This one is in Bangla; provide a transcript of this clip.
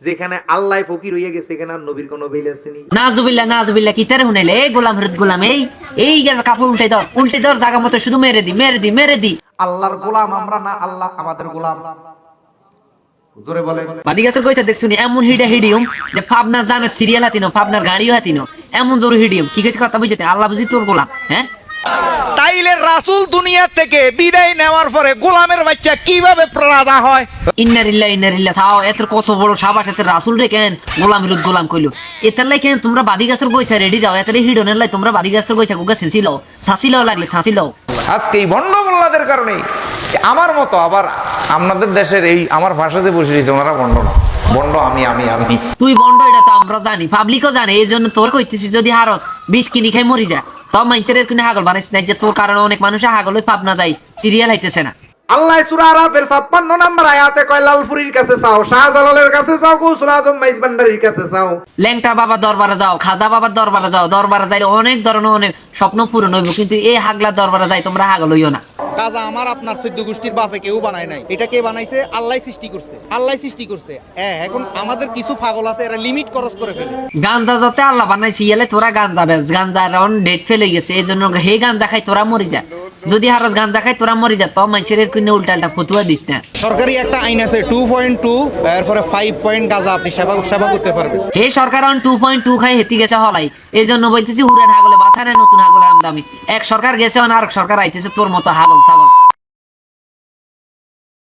যেখানে আল্লাহ ফকির হইয়া গেছে সেখানে আর নবীর কোনো বেল আসেনি নাজুবিল্লা নাজুবিল্লা কি তারে শুনাইলে এই গোলাম হরত গোলাম এই এই গেল কাপড় উল্টে দাও উল্টে দাও জায়গা মতো শুধু মেরে দি মেরে দি মেরে দি। আল্লাহর গোলাম আমরা না আল্লাহ আমাদের গোলাম। জোরে বলেন। বাদি গাছের কইছে দেখছুনি এমন হিডা হিডিয়ম যে পাবনার জানে সিরিয়াল হাতিনো পাবনার গাড়িও হাতিনো এমন জোর হিডিয়ম। কি কিছু কথা বুঝতে? আল্লাহ বুঝি তোর গোলাম হ্যাঁ? তাইলে রাসূল দুনিয়া থেকে বিদায় নেওয়ার পরে গোলামের বাচ্চা কীভাবে হয়? ইন্নারিল্লা ইন্নারিল্লা সাও এত কত বড় সাবাস এত রাসুল রে কেন গোলাম হিরুদ গোলাম কইলো। এতার লাই কেন তোমরা বাদি গাছের গইছা রেডি যাও হিডনের লাই তোমরা বাদি গাছের গইছা গুগা লও লও লাগলে সাঁচি লও। আজকে এই ভণ্ড মোল্লাদের কারণে আমার মতো আবার আপনাদের দেশের এই আমার ভাষা যে বসে রয়েছে ওনারা ভণ্ড না। ভণ্ড আমি আমি আমি তুই বন্ড এটা তো আমরা জানি পাবলিকও জানে এই জন্য তোর কইতেছি যদি হারত বিষ কিনি খাই মরি যা। তো মানুষের কিনে হাগল বানাইছ না যে তোর কারণে অনেক মানুষ হাগল পাবনা যায় সিরিয়াল হাইতেছে না। আল্লাহ সুরা আরাফের 56 নাম্বার আয়াতে কয় লালপুরীর কাছে চাও শাহজালালের কাছে চাও গৌসুল আজম মাইজ ভান্ডারির কাছে চাও ল্যাংটা বাবা দরবারে যাও খাজা বাবার দরবারে যাও দরবারে যাইলে অনেক ধরনের অনেক স্বপ্ন পূরণ হইব কিন্তু এই হাগলা দরবারে যাই তোমরা হাগল হইও না। কাজা আমার, আপনার চোদ্দ গোষ্ঠীর বাপে কেউ বানায় নাই। এটা কে বানাইছে? আল্লাহ সৃষ্টি করছে। আল্লাহ সৃষ্টি করছে। এখন আমাদের কিছু পাগল আছে, এরা লিমিট খরচ করে ফেলে। গাঞ্জা যাতে আল্লাহ বানাইছে, ইয়ালে তোরা গাঞ্জা বেশ। গাঞ্জা ডেট ফেলে গেছে এই জন্য হে গাঞ্জা খাই, তোরা মরি যা। যদি হারত গান খাই তোরা মরি যা। তো মানুষের কিনে উল্টা উল্টা ফতুয়া দিস না। সরকারি একটা আইন আছে টু পয়েন্ট টু এরপরে ফাইভ পয়েন্ট গাজা আপনি সেবা সেবা করতে পারবেন। হে সরকার অন টু পয়েন্ট টু খাই হেতি গেছে হলাই। এই জন্য বলতেছি হুরে হাগলে বাথা নেই নতুন হাগলে আমদামি। এক সরকার গেছে আর আরেক সরকার আইতেছে তোর মতো হাগল ছাগল